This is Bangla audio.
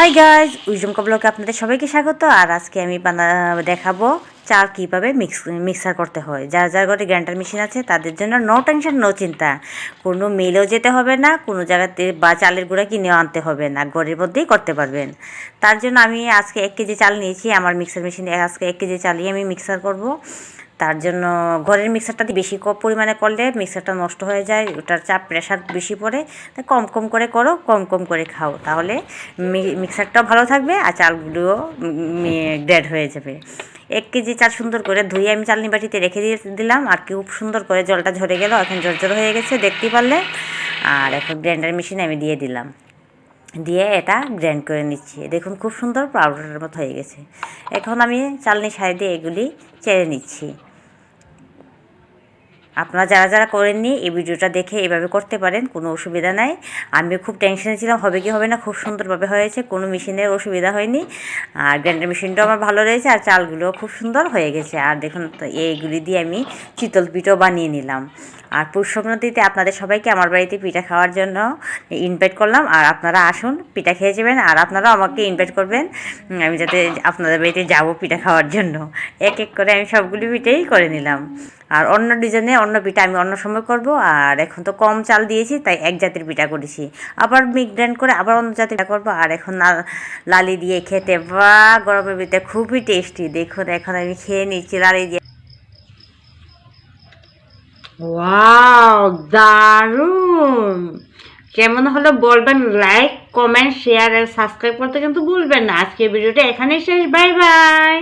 হাই গাইজ উইজম কবলকে আপনাদের সবাইকে স্বাগত। আর আজকে আমি বানা, দেখাবো চাল কীভাবে মিক্স মিক্সার করতে হয়। যার যার ঘরে গ্রাইন্ডার মেশিন আছে, তাদের জন্য নো টেনশন নো চিন্তা। কোনো মিলেও যেতে হবে না, কোনো জায়গাতে বা চালের গুঁড়া কিনেও আনতে হবে না, ঘরের মধ্যেই করতে পারবেন। তার জন্য আমি আজকে এক কেজি চাল নিয়েছি, আমার মিক্সার মেশিনে আজকে এক কেজি চালই আমি মিক্সার করব। তার জন্য ঘরের মিক্সারটা বেশি পরিমাণে করলে মিক্সারটা নষ্ট হয়ে যায়, ওটার চাপ প্রেশার বেশি পড়ে তাই কম কম করে করো, কম কম করে খাও। তাহলে মিক্সারটাও ভালো থাকবে আর চালগুলোও ডেড হয়ে যাবে। এক কেজি চাল সুন্দর করে ধুয়ে আমি চালনি বাটিতে রেখে দিয়ে দিলাম, আর খুব সুন্দর করে জলটা ঝরে গেল, এখন ঝরঝর হয়ে গেছে, দেখতে পারলে। আর এখন গ্রাইন্ডার মেশিনে আমি দিয়ে দিলাম। দিয়ে এটা গ্রাইন্ড করে নিচ্ছি। দেখুন খুব সুন্দর পাউডারের মতো হয়ে গেছে। এখন আমি চালনি সাই দিয়ে এগুলি চেড়ে নিচ্ছি। আপনারা যারা যারা করেননি এই ভিডিওটা দেখে এভাবে করতে পারেন, কোনো অসুবিধা নাই। আমি খুব টেনশনে ছিলাম, হবে কি হবে না, খুব সুন্দরভাবে হয়েছে, কোনো মেশিনের অসুবিধা হয়নি। আর গ্রাইন্ডার মেশিনটাও আমার ভালো রয়েছে, আর চালগুলোও খুব সুন্দর হয়ে গেছে। আর দেখুন এইগুলি দিয়ে আমি চিতল পিঠও বানিয়ে নিলাম। আর পুষ সংক্রান্তিতে আপনাদের সবাইকে আমার বাড়িতে পিঠা খাওয়ার জন্য ইনভাইট করলাম। আর আপনারা আসুন, পিঠা খেয়ে যাবেন, আর আপনারাও আমাকে ইনভাইট করবেন। আমি যাতে আপনাদের বাড়িতে যাব পিঠা খাওয়ার জন্য। এক এক করে আমি সবগুলি পিঠেই করে নিলাম। আর অন্য ডিজাইনে অন্য পিঠা আমি অন্য সময় করব, আর এখন তো কম চাল দিয়েছি, তাই এক জাতের পিঠা করেছি। আবার মিক গ্রাইন্ড করে আবার অন্য পিঠা করব, আর এখন লালি দিয়ে খেতে, বা গরমের ভিতরে খুবই টেস্টি। দেখুন, এখন আমি খেয়ে নিচ্ছি লালি দিয়ে। ওয়াও, দারুণ! কেমন হলো বলবেন? লাইক কমেন্ট শেয়ার আর সাবস্ক্রাইব করতে কিন্তু ভুলবেন না। আজকে ভিডিওটা এখানেই শেষ। Bye bye!